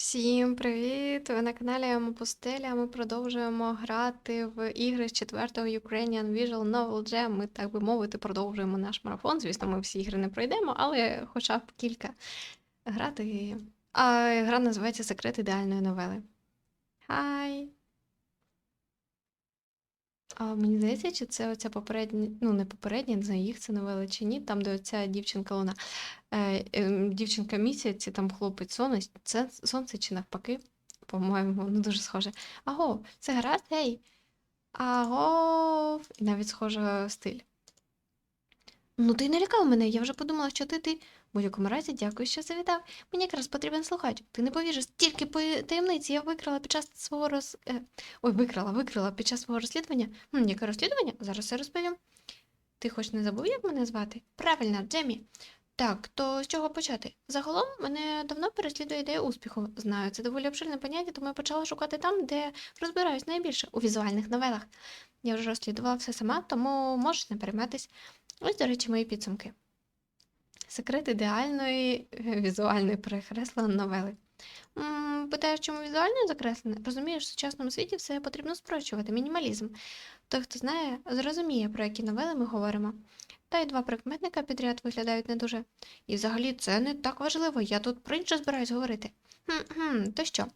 Всім привіт! Ви на каналі Амопустеля. Ми продовжуємо грати в ігри з 4-го Ukrainian Visual Novel Jam. Ми, так би мовити, продовжуємо наш марафон. Звісно, ми всі ігри не пройдемо, але хоча б кілька грати. А гра називається Секрет ідеальної новели. Хай! А мені здається, чи це оця попередня, ну не попередня, не знаю, їх це новела чи ні, там, де оця дівчинка вона, е, е, дівчинка місяць, там хлопець сонце, це сонце чи навпаки, по-моєму, ну дуже схоже. Аго, це гаразд, гей. Аго, і навіть схожа стиль. Ну, ти не лякав мене, я вже подумала, що ти ти. Будь-якому разі, дякую, що завітав. Мені якраз потрібен слухач. Ти не повіриш, стільки таємниць я викрала під час свого роз... е, Ой, викрала, викрила під час свого розслідування. Хм, яке розслідування? Зараз все розповім. Ти хоч не забув, як мене звати? Правильно, Джемі. Так, то з чого почати? Загалом мене давно переслідує ідея успіху. Знаю, це доволі обширне поняття, тому я почала шукати там, де розбираюсь найбільше у візуальних новелах. Я вже розслідувала все сама, тому можеш не перейматись. Ось, до речі, мої підсумки. Секрет ідеальної е, візуальної перекресленої новели. Питаєш, чому візуально закреслене? Розумієш, в сучасному світі все потрібно спрощувати, мінімалізм. Той, хто знає, зрозуміє, про які новели ми говоримо. Та й два прикметника підряд виглядають не дуже. І взагалі це не так важливо, я тут про інше збираюсь говорити. Хм-хм, то що,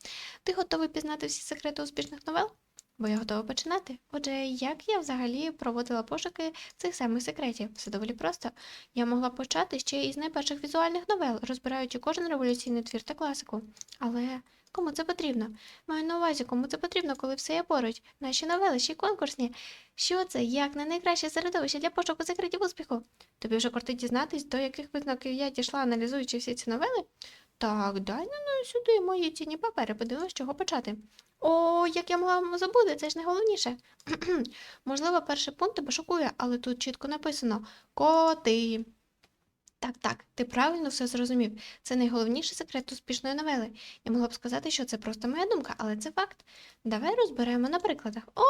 ти готовий пізнати всі секрети успішних новел? Бо я готова починати. Отже, як я взагалі проводила пошуки цих самих секретів? Все доволі просто. Я могла почати ще із найперших візуальних новел, розбираючи кожен революційний твір та класику. Але кому це потрібно? Маю на увазі, кому це потрібно, коли все є поруч. Наші новели ще конкурсні. Що це? Як не найкраще середовище для пошуку секретів успіху? Тобі вже кортить дізнатись, до яких висновків я дійшла, аналізуючи всі ці новели? Так, дай ну, ну сюди мої цінні папери, подивись, з чого почати. О, як я могла забути, це ж найголовніше. Можливо, перший пункт тебе шокує, але тут чітко написано коти. Так, так, ти правильно все зрозумів. Це найголовніший секрет успішної новели. Я могла б сказати, що це просто моя думка, але це факт. Давай розберемо на прикладах. О,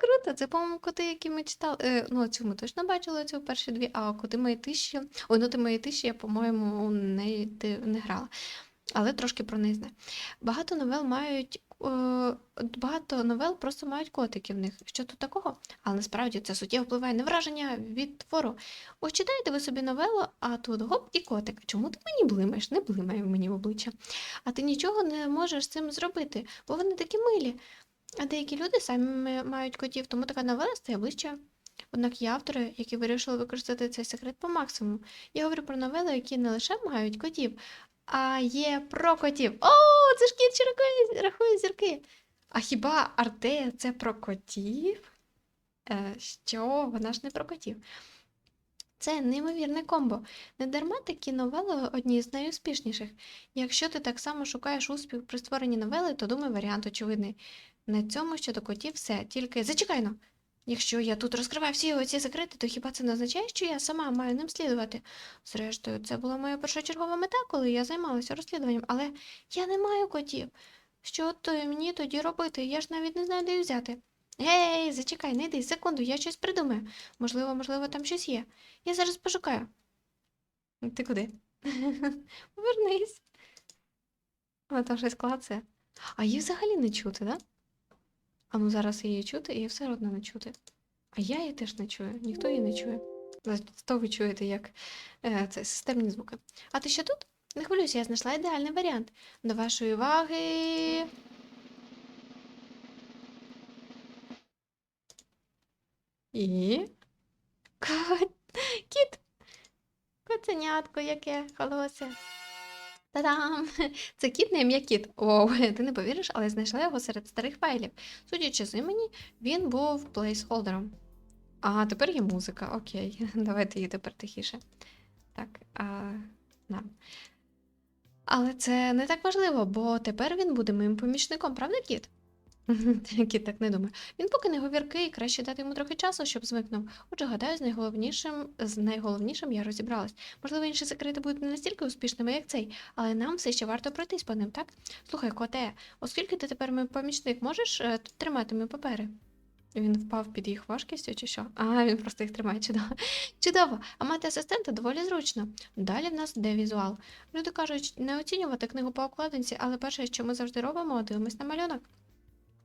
круто! Це, по-моєму, коти, які ми читали. Е, ну, цю ми точно бачили, цю перші дві, а коти мої тиші. Ой, ну ти мої тиші, я, по-моєму, не, не грала. Але трошки про неї знаю. Багато новел мають. е, Багато новел просто мають котики в них. Що тут такого? Але насправді це суттєво впливає на враження від твору. Ось читаєте ви собі новелу, а тут гоп і котик. Чому ти мені блимаєш? Не блимай мені в обличчя. А ти нічого не можеш з цим зробити, бо вони такі милі. А деякі люди самі мають котів, тому така новела стає ближче. Однак є автори, які вирішили використати цей секрет по максимуму. Я говорю про новели, які не лише мають котів, а є про котів. О, це ж кіт, що рахує, зірки. А хіба Артея це про котів? Е, що? Вона ж не про котів. Це неймовірне комбо. Не дарма такі новели одні з найуспішніших. Якщо ти так само шукаєш успіх при створенні новели, то думай, варіант очевидний. На цьому щодо котів все. Тільки зачекай но. Якщо я тут розкриваю всі оці секрети, то хіба це не означає, що я сама маю ним слідувати? Зрештою, це була моя першочергова мета, коли я займалася розслідуванням, але я не маю котів. Що то мені тоді робити? Я ж навіть не знаю, де їх взяти. Гей, зачекай, не йди, секунду, я щось придумаю. Можливо, можливо, там щось є. Я зараз пошукаю. Ти куди? Повернись. Вона там щось клацає. А її взагалі не чути, да? А ну зараз її чути, її все одно не чути. А я її теж не чую, ніхто її не чує. Зато ви чуєте, як е, це системні звуки. А ти ще тут? Не хвилюйся, я знайшла ідеальний варіант. До вашої уваги. І. Кот... Кіт. Коценятко яке холосе. Та-дам! Це кіт не ім'я кіт. Оу, ти не повіриш, але знайшла його серед старих файлів. Судячи з імені, він був плейсхолдером. А, тепер є музика. Окей, давайте її тепер тихіше. Так, а, на. Але це не так важливо, бо тепер він буде моїм помічником, правда, кіт? Кіт так не думає. Він поки не говіркий, краще дати йому трохи часу, щоб звикнув. Отже, гадаю, з найголовнішим, з найголовнішим я розібралась. Можливо, інші секрети будуть не настільки успішними, як цей, але нам все ще варто пройтись по ним, так? Слухай, коте, оскільки ти тепер мій помічник, можеш е, тримати мої папери? Він впав під їх важкістю чи що? А, він просто їх тримає. Чудово. Чудово. А мати асистента доволі зручно. Далі в нас йде візуал. Люди кажуть, не оцінювати книгу по обкладинці, але перше, що ми завжди робимо, дивимось на малюнок.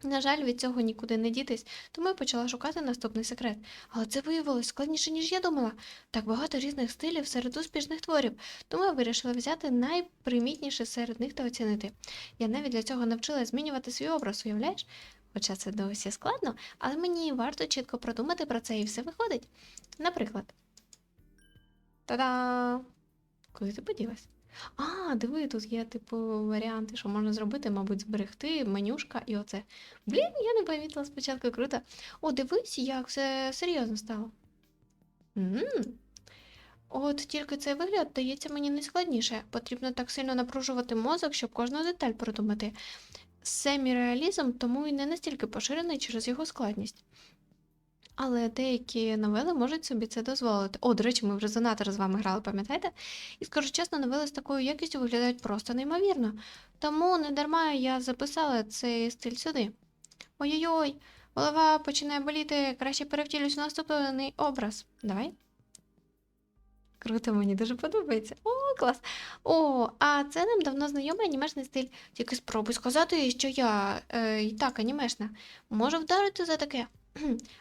На жаль, від цього нікуди не дітись, тому я почала шукати наступний секрет. Але це виявилось складніше, ніж я думала. Так багато різних стилів серед успішних творів, тому я вирішила взяти найпримітніше серед них та оцінити. Я навіть для цього навчила змінювати свій образ, уявляєш? Хоча це досі складно, але мені варто чітко продумати про це і все виходить. Наприклад. Та-да! Куди ти поділась? А, диви, тут є, типу, варіанти, що можна зробити, мабуть, зберегти, менюшка і оце. Блін, я не помітила спочатку, круто. О, дивись, як все серйозно стало. м От тільки цей вигляд дається мені найскладніше. Потрібно так сильно напружувати мозок, щоб кожну деталь продумати. Семіреалізм тому і не настільки поширений через його складність. Але деякі новели можуть собі це дозволити. О, до речі, ми вже занадто з вами грали, пам'ятаєте? І скажу чесно, новели з такою якістю виглядають просто неймовірно. Тому не дарма я записала цей стиль сюди. Ой-ой-ой, голова починає боліти, краще перевтілюсь в наступний образ. Давай. Круто, мені дуже подобається. О, клас. О, а це нам давно знайомий анімешний стиль. Тільки спробуй сказати, що я е, і так анімешна. Можу вдарити за таке.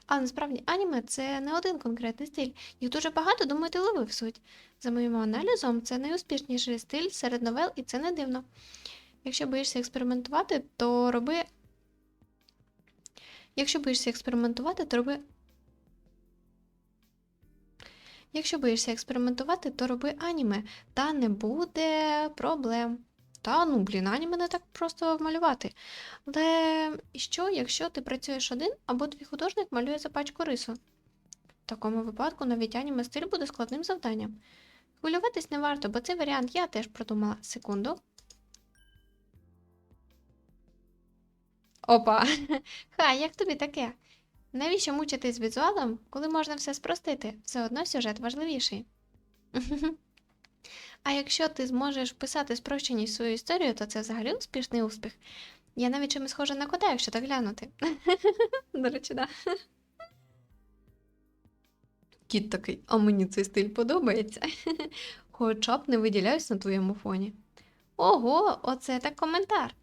Але насправді аніме це не один конкретний стиль. Їх дуже багато, думаю, ти ловив суть. За моїм аналізом, це найуспішніший стиль серед новел, і це не дивно. Якщо боїшся експериментувати, то роби. Якщо боїшся експериментувати, то роби. Якщо боїшся експериментувати, то роби аніме, та не буде проблем. Та ну, блін, аніме не так просто малювати. Але що, якщо ти працюєш один або твій художник малює за пачку рису? В такому випадку навіть аніме стиль буде складним завданням. Хвилюватись не варто, бо цей варіант я теж продумала. Секунду. Опа. Хай, як тобі таке? Навіщо мучитись візуалом, коли можна все спростити? Все одно сюжет важливіший. А якщо ти зможеш вписати спрощеність свою історію, то це взагалі успішний успіх. Я навіть чимось схожа на кота, якщо так глянути. До речі, да. Кіт такий, а мені цей стиль подобається. Хоча б не виділяюсь на твоєму фоні. Ого, оце так коментар.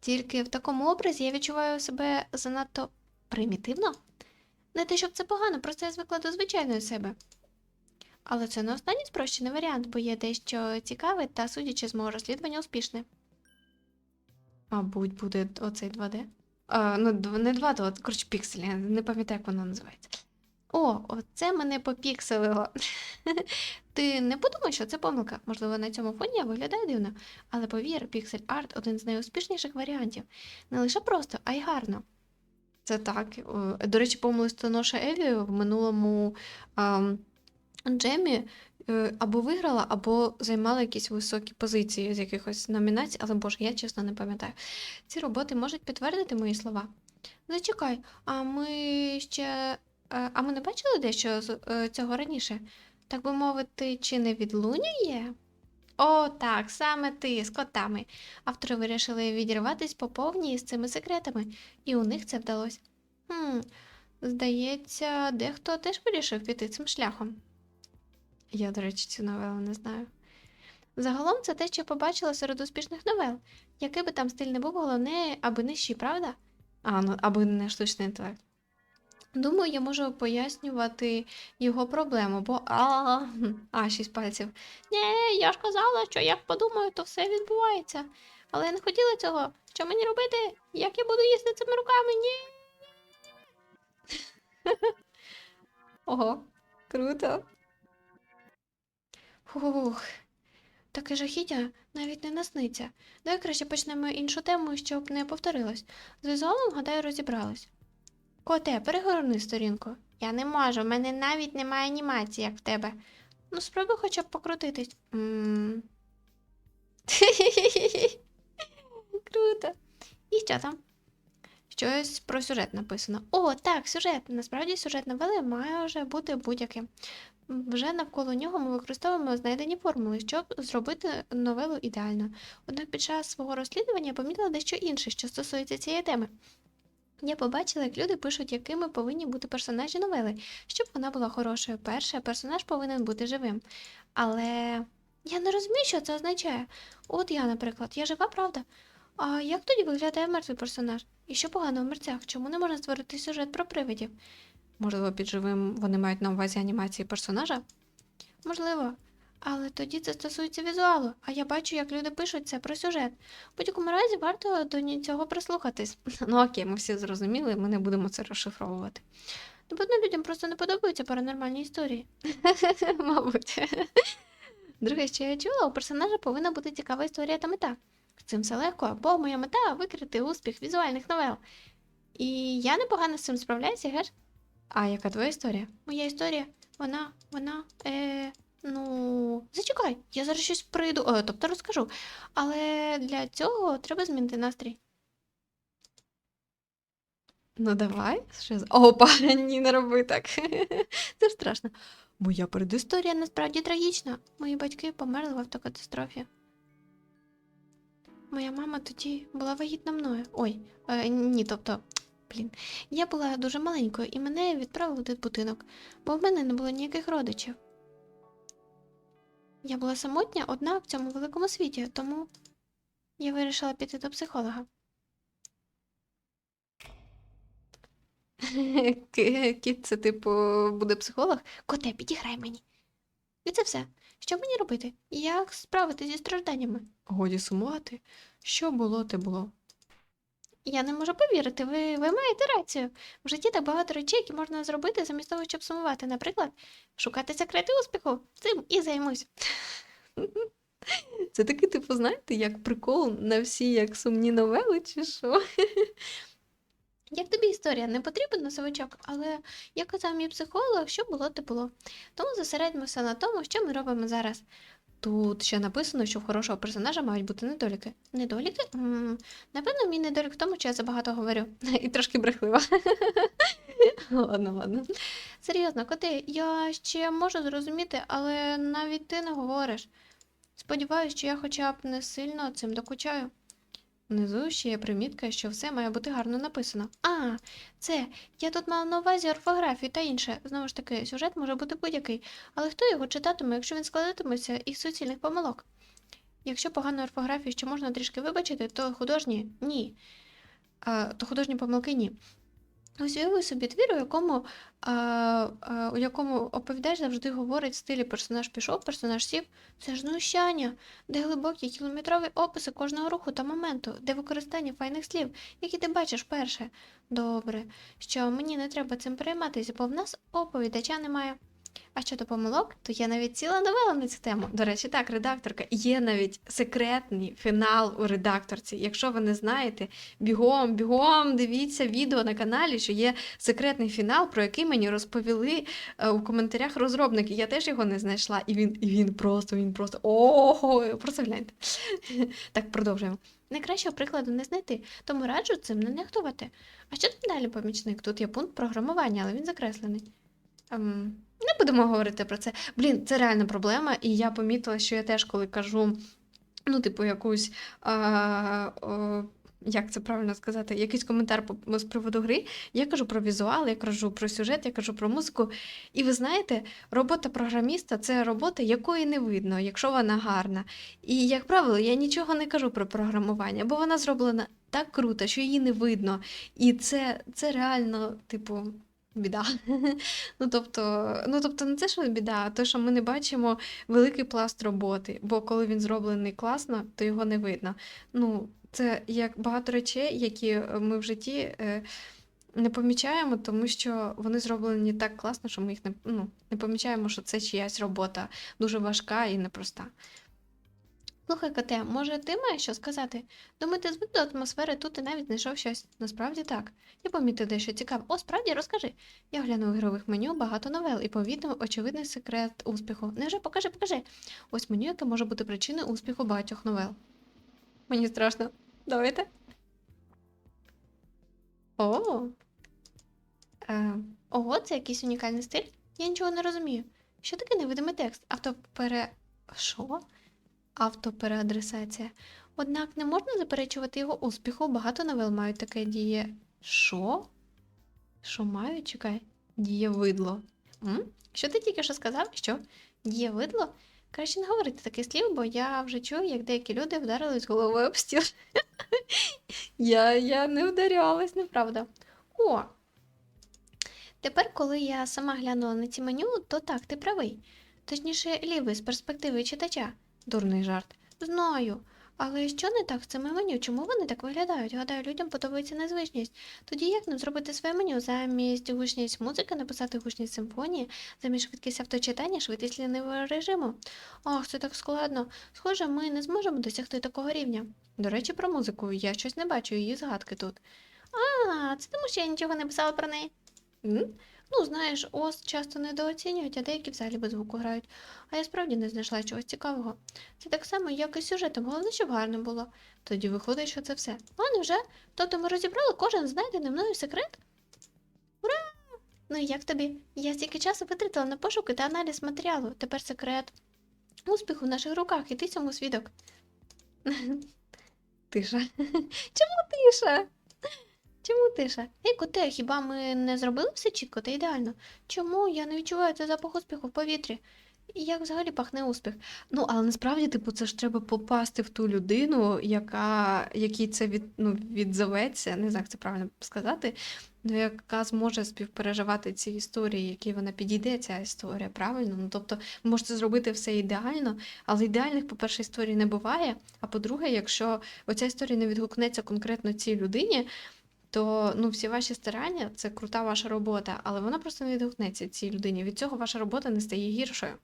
Тільки в такому образі я відчуваю себе занадто примітивно. Не те, щоб це погано, просто я звикла до звичайної себе. Але це не останній спрощений варіант, бо є дещо цікаве та, судячи з мого розслідування, успішне. Мабуть, буде оцей 2D. А, ну, не 2D, а, коротше, пікселі, не пам'ятаю, як воно називається. О, оце мене попікселило. Ти не подумай, що це помилка. Можливо, на цьому фоні я виглядаю дивно. Але повір, піксель арт один з найуспішніших варіантів. Не лише просто, а й гарно. Це так. До речі, по листоноша Еві в минулому ам, Джемі е, або виграла, або займала якісь високі позиції з якихось номінацій, але боже, я чесно не пам'ятаю. Ці роботи можуть підтвердити мої слова. Зачекай, а ми ще. е, А ми не бачили дещо з е, цього раніше? Так би мовити, чи не відлунює? О, так, саме ти з котами. Автори вирішили відірватись по повній з цими секретами, і у них це вдалося. Хм, здається, дехто теж вирішив піти цим шляхом. Я, до речі, цю новелу не знаю. Загалом це те, що побачила серед успішних новел. Який би там стиль не був, головне, аби щі, правда? А, ну, аби не штучний інтелект. Думаю, я можу пояснювати його проблему, бо а, а, шість пальців. Ні, я ж казала, що як подумаю, то все відбувається. Але я не хотіла цього. Що мені робити? Як я буду їсти цими руками? Ні. Ого, круто. Фух, таке жахіття навіть не насниться. Давай краще почнемо іншу тему, щоб не повторилось. З візуалом, гадаю, розібрались. Коте, перегорни сторінку. Я не можу, в мене навіть немає анімації, як в тебе. Ну, спробуй хоча б покрутитись. Круто. І що там? Щось про сюжет написано. О, так, сюжет. Насправді сюжет новели має вже бути будь-яким. Вже навколо нього ми використовуємо знайдені формули, щоб зробити новелу ідеально. Однак під час свого розслідування я помітила дещо інше, що стосується цієї теми. Я побачила, як люди пишуть, якими повинні бути персонажі новели, щоб вона була хорошою. Перше, персонаж повинен бути живим. Але я не розумію, що це означає. От я, наприклад, я жива, правда? А як тоді виглядає мертвий персонаж? І що погано в мерцях? Чому не можна створити сюжет про привидів? Можливо, під живим вони мають на увазі анімації персонажа? Можливо. Але тоді це стосується візуалу, а я бачу, як люди пишуть це про сюжет. В будь-якому разі варто до цього прислухатись. Ну окей, ми всі зрозуміли, ми не будемо це розшифровувати. Напевно, людям просто не подобаються паранормальні історії. Мабуть. Друге, що я чула, у персонажа повинна бути цікава історія та мета. Цим все легко, бо моя мета викрити успіх візуальних новел. І я непогано з цим справляюся, геш? А яка твоя історія? Моя історія, вона, вона, е, ну, зачекай, я зараз щось прийду, е, тобто розкажу. Але для цього треба змінити настрій. Ну, давай. З- Опа, ні, не роби так. Це ж страшно. Моя передісторія насправді трагічна. Мої батьки померли в автокатастрофі. Моя мама тоді була вагітна мною. Ой, е, ні, тобто, блін, я була дуже маленькою і мене відправили в дитбудинок, бо в мене не було ніяких родичів. Я була самотня одна в цьому великому світі, тому я вирішила піти до психолога. Кіт, це типу буде психолог? Коте, підіграй мені. І це все. Що мені робити? Як справитися зі стражданнями? Годі сумувати. Що було, те було. Я не можу повірити, ви, ви маєте рацію. В житті так багато речей, які можна зробити замість того, щоб сумувати. Наприклад, шукати секрети успіху. Цим і займусь. Це такий, типу, знаєте, як прикол на всі як сумні новели, чи що? Як тобі історія? Не потрібен носовичок, але як казав мій психолог, що було, те було. Тому зосередьмося на тому, що ми робимо зараз. Тут ще написано, що в хорошого персонажа мають бути недоліки. Недоліки? м напевно, мій недолік в тому, що я забагато говорю. І трошки брехлива. Ладно, ладно. Серйозно, коти, я ще можу зрозуміти, але навіть ти не говориш. Сподіваюсь, що я хоча б не сильно цим докучаю. Внизу ще є примітка, що все має бути гарно написано. А, це я тут мала на увазі орфографію та інше. Знову ж таки, сюжет може бути будь-який, але хто його читатиме, якщо він складатиметься із суцільних помилок? Якщо погану орфографію ще можна трішки вибачити, то художні ні. А, то художні помилки ні. Ось уяви собі твір, у якому, а, а, у якому оповідач завжди говорить в стилі персонаж пішов, персонаж сів. Це ж знущання, де глибокі кілометрові описи кожного руху та моменту, де використання файних слів, які ти бачиш перше. Добре, що мені не треба цим перейматися, бо в нас оповідача немає. А щодо помилок, то є навіть ціла новела на цю тему. До речі, так, редакторка. Є навіть секретний фінал у редакторці. Якщо ви не знаєте, бігом, бігом, дивіться відео на каналі, що є секретний фінал, про який мені розповіли е, у коментарях розробники. Я теж його не знайшла, і він, і він просто, він просто ого, просто гляньте. Так, продовжуємо. Найкращого прикладу не знайти, тому раджу цим не нехтувати. А що там далі, помічник? Тут є пункт програмування, але він закреслений. Не будемо говорити про це. Блін, це реальна проблема, і я помітила, що я теж, коли кажу, ну, типу, якусь. А, о, як це правильно сказати, якийсь коментар з приводу гри, я кажу про візуал, я кажу про сюжет, я кажу про музику. І ви знаєте, робота програміста це робота, якої не видно, якщо вона гарна. І, як правило, я нічого не кажу про програмування, бо вона зроблена так круто, що її не видно. І це, це реально, типу, біда. Ну, тобто, ну, тобто, не це, що біда, а те, що ми не бачимо великий пласт роботи, бо коли він зроблений класно, то його не видно. Ну, це як багато речей, які е, ми в житті е, не помічаємо, тому що вони зроблені так класно, що ми їх не, ну, не помічаємо, що це чиясь робота дуже важка і непроста. Слухай, коте, може, ти маєш що сказати? Думаю, ти до атмосфери тут і навіть знайшов щось. Насправді так. Я помітив дещо цікаве. О, справді, розкажи. Я глянув у ігрових меню багато новел і повідомив очевидний секрет успіху. Невже покажи, покажи. Ось меню, яке може бути причиною успіху багатьох новел. Мені страшно. Давайте. О. Е, ого, це якийсь унікальний стиль? Я нічого не розумію. Що таке невидимий текст? Автопере. Що? Автопереадресація. Однак не можна заперечувати його успіху, багато новел мають таке діє. Що? Що маю? Чекай. Дієвидло. М? Що ти тільки що сказав? Що? Дієвидло? Краще не говорити таких слів, бо я вже чую, як деякі люди вдарились головою об стіл. я, я не вдарялась, неправда. О! Тепер, коли я сама глянула на ці меню, то так, ти правий. Точніше, лівий з перспективи читача. Дурний жарт. Знаю. Але що не так з цими меню? Чому вони так виглядають? Гадаю, людям подобається незвичність. Тоді як нам зробити своє меню? Замість гучність музики написати гучність симфонії, замість швидкість авточитання, швидкість лінивого режиму. Ах, це так складно. Схоже, ми не зможемо досягти такого рівня. До речі, про музику я щось не бачу її згадки тут. А, це тому, що я нічого не писала про неї. Ну, знаєш, ОС часто недооцінюють, а деякі взагалі без звуку грають. А я справді не знайшла чогось цікавого. Це так само, як і сюжетом, головне, щоб гарно було. Тоді виходить, що це все. А невже? Тобто ми розібрали кожен знайдений мною секрет? Ура! Ну і як тобі? Я стільки часу витратила на пошуки та аналіз матеріалу. Тепер секрет. Успіх у наших руках, і ти цьому свідок. Тиша. Чому тиша? Тиша? Ей, коте, хіба ми не зробили все чітко та ідеально? Чому я не відчуваю цей запах успіху в повітрі? Як взагалі пахне успіх? Ну, але насправді, типу, це ж треба попасти в ту людину, яка, якій це від, ну, відзоветься, не знаю, як це правильно сказати, ну, яка зможе співпереживати ці історії, які вона підійде, ця історія, правильно? Ну, тобто, ви можете зробити все ідеально, але ідеальних, по-перше, історій не буває. А по-друге, якщо оця історія не відгукнеться конкретно цій людині, то ну, всі ваші старання це крута ваша робота, але вона просто не відгукнеться цій людині. Від цього ваша робота не стає гіршою.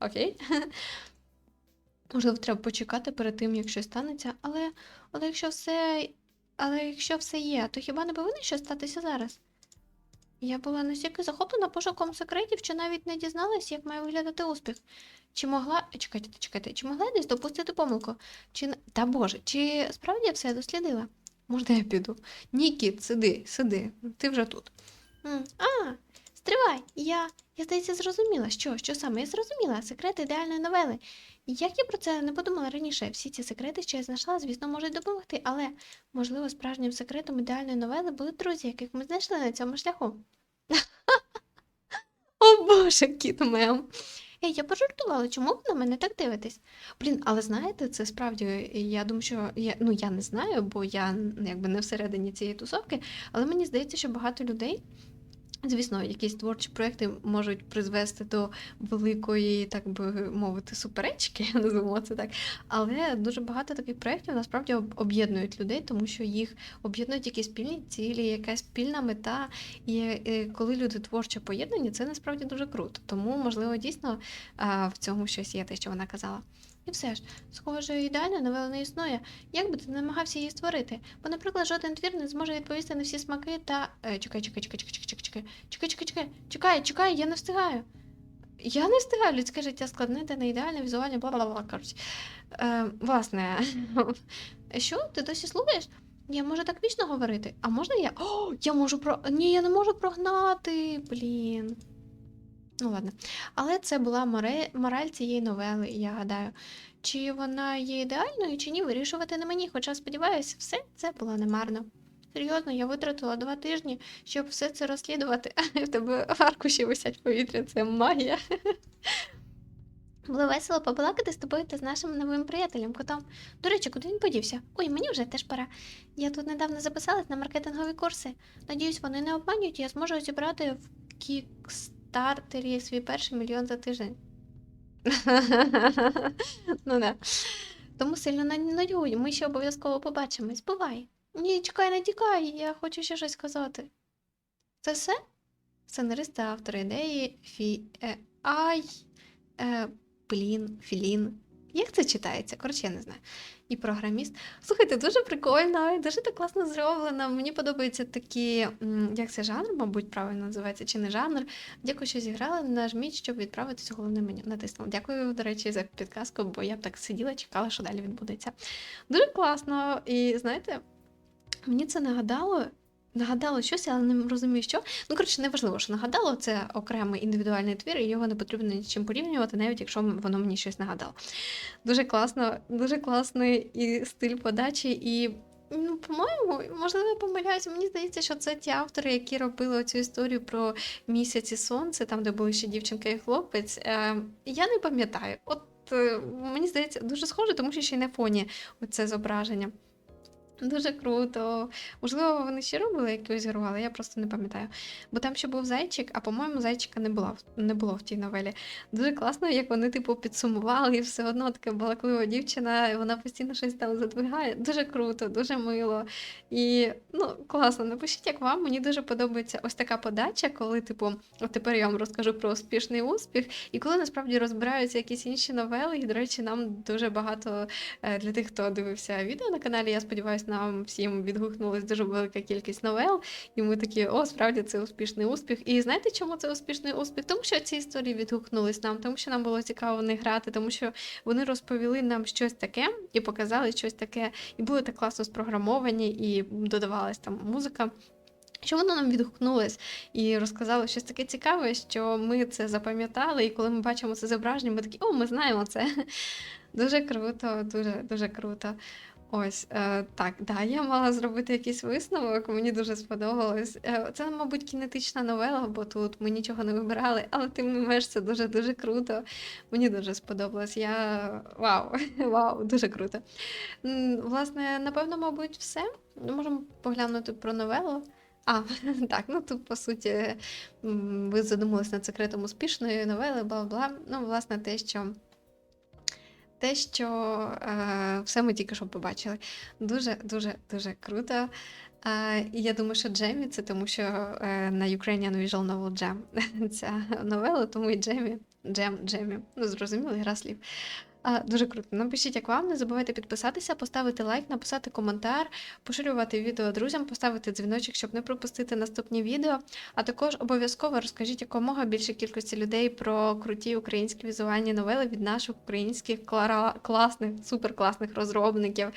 Окей? Можливо, треба почекати перед тим, як щось станеться, але, але якщо все. Але якщо все є, то хіба не повинно щось статися зараз? Я була настільки захоплена пошуком секретів, що навіть не дізналась, як має виглядати успіх. Чи могла. Чекайте, чекайте, чи могла я десь допустити помилку? Чи... Та Боже, чи справді я все дослідила? Можна я піду? Ні, кіт, сиди, сиди, ти вже тут. А, стривай, я, я здається, зрозуміла, що, що саме я зрозуміла, секрет ідеальної новели. Як я про це не подумала раніше, всі ці секрети, що я знайшла, звісно, можуть допомогти, але, можливо, справжнім секретом ідеальної новели були друзі, яких ми знайшли на цьому шляху. О Боже, кіт мем. Ей, я пожартувала, чому ви на мене так дивитесь? Блін, але знаєте, це справді, я думаю, що я, ну, я не знаю, бо я якби не всередині цієї тусовки, але мені здається, що багато людей. Звісно, якісь творчі проекти можуть призвести до великої, так би мовити, суперечки, називаємо це так. Але дуже багато таких проєктів насправді об'єднують людей, тому що їх об'єднують якісь спільні цілі, якась спільна мета. І е, коли люди творчо поєднані, це насправді дуже круто. Тому, можливо, дійсно в цьому щось є те, що вона казала. І все ж, схоже, ідеально новела не існує. Як би ти намагався її створити? Бо, наприклад, жоден твір не зможе відповісти на всі смаки та. Е, чекай, чекай, чекай, чекай, чекай, чекай, чекай, чекай, чекай, чекай, чекай, я не встигаю. Я не встигаю, людське життя складне та не ідеальне, візуальне, бла бла бла. Коротше. Е, власне, що? Ти досі слухаєш? Я можу так вічно говорити. А можна я. О, я можу про. Ні, я не можу прогнати. Блін. Ну, ладно. Але це була мораль цієї новели, я гадаю. Чи вона є ідеальною, чи ні, вирішувати не мені. Хоча, сподіваюся, все це було немарно. Серйозно, я витратила два тижні, щоб все це розслідувати. а В тебе аркуші висять повітря, це магія. Було весело побалакати з тобою та з нашим новим приятелем, котом. До речі, куди він подівся? Ой, мені вже теж пора. Я тут недавно записалась на маркетингові курси. Надіюсь, вони не обманюють, я зможу зібрати в кікстартері свій перший мільйон за тиждень. ну да. Тому сильно нудьгуй, ми ще обов'язково побачимось. Бувай. Ні, чекай, не тікай, я хочу ще щось сказати. Це все? Сценарист та автор ідеї Фі. Е, ай. Е, блін, Філін. Як це читається? Коротше, я не знаю. І програміст. Слухайте, дуже прикольно, дуже так класно зроблено. Мені подобаються такі, як це жанр, мабуть, правильно називається, чи не жанр. Дякую, що зіграли. Нажміть, щоб відправитися у головне меню. Натиснула. Дякую, до речі, за підказку, бо я б так сиділа, чекала, що далі відбудеться. Дуже класно. І знаєте, мені це нагадало. Нагадало щось, але не розумію, що. Ну, коротше, неважливо, що нагадало, це окремий індивідуальний твір, і його не потрібно нічим порівнювати, навіть якщо воно мені щось нагадало. Дуже класно, дуже класний і стиль подачі, і Ну, по-моєму, можливо, я помиляюсь. Мені здається, що це ті автори, які робили цю історію про місяць і сонце, там, де були ще дівчинка і хлопець. Е, я не пам'ятаю. От е, мені здається, дуже схоже, тому що ще й на фоні оце зображення. Дуже круто. Можливо, вони ще робили якусь гру, але я просто не пам'ятаю. Бо там ще був зайчик, а по-моєму, зайчика не було, не було в тій новелі. Дуже класно, як вони, типу, підсумували, і все одно така балаклива дівчина, і вона постійно щось там задвигає. Дуже круто, дуже мило. І ну, класно. Напишіть, як вам. Мені дуже подобається ось така подача, коли, типу, от тепер я вам розкажу про успішний успіх, і коли насправді розбираються якісь інші новели, і, до речі, нам дуже багато е, для тих, хто дивився відео на каналі, я сподіваюся, нам всім відгукнулась дуже велика кількість новел, і ми такі, о, справді це успішний успіх. І знаєте, чому це успішний успіх? Тому що ці історії відгукнулись нам, тому що нам було цікаво них грати, тому що вони розповіли нам щось таке і показали щось таке, і були так класно спрограмовані, і додавалась там музика. Що воно нам відгукнулось і розказало щось таке цікаве, що ми це запам'ятали, і коли ми бачимо це зображення, ми такі, о, ми знаємо це. Дуже круто, дуже дуже круто. Ось е, так, да, я мала зробити якийсь висновок, мені дуже сподобалось. Е, це, мабуть, кінетична новела, бо тут ми нічого не вибирали, але тим не менш це дуже дуже круто. Мені дуже сподобалось. Я вау, вау, дуже круто. Власне, напевно, мабуть, все. Можемо поглянути про новелу. А, так, ну тут, по суті, ви задумались над секретом успішної новели, бла-бла. Ну, власне, те, що те, що е, все ми тільки що побачили. Дуже, дуже, дуже круто. Е, і я думаю, що Джемі це тому, що е, на Ukrainian Visual Novel Jam ця новела, тому і Джемі, Джем, Джемі. Ну, зрозуміло, гра слів. Дуже круто. Напишіть, як вам. Не забувайте підписатися, поставити лайк, написати коментар, поширювати відео друзям, поставити дзвіночок, щоб не пропустити наступні відео. А також обов'язково розкажіть якомога більше кількості людей про круті українські візуальні новели від наших українських клара- класних, суперкласних розробників.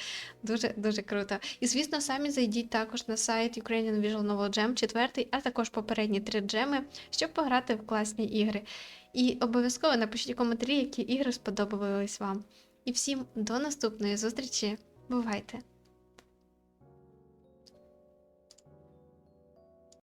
Дуже дуже круто. І звісно, самі зайдіть також на сайт Ukrainian Visual Novel Jam 4, а також попередні три джеми, щоб пограти в класні ігри. І обов'язково напишіть коментарі, які ігри сподобались вам. І всім до наступної зустрічі. Бувайте!